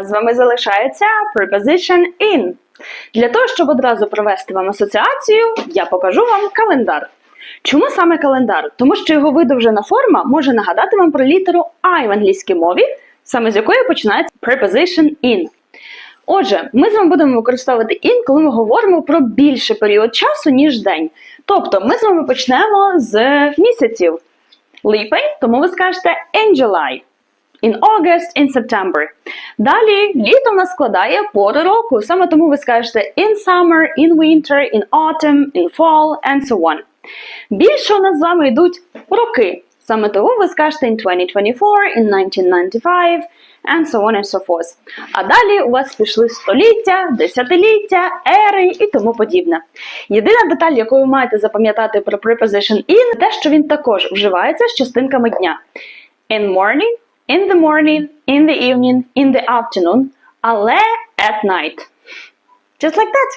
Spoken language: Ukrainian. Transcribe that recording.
З вами залишається preposition in. Для того, щоб одразу провести вам асоціацію, я покажу вам календар. Чому саме календар? Тому що його видовжена форма може нагадати вам про літеру I в англійській мові, саме з якої починається preposition in. Отже, ми з вами будемо використовувати in, коли ми говоримо про більший період часу, ніж день. Тобто, ми з вами почнемо з місяців. Липень, тому ви скажете in July. In August, in September. Далі літо в нас складає пори року. Саме тому ви скажете in summer, in winter, in autumn, in fall, and so on. Більше у нас з вами йдуть роки. Саме тому ви скажете in 2024, in 1995, and so on and so forth. А далі у вас пішли століття, десятиліття, ери і тому подібне. Єдина деталь, яку ви маєте запам'ятати про preposition in, те, що він також вживається з частинками дня. In morning, in the morning, in the evening, in the afternoon, але at night. Just like that.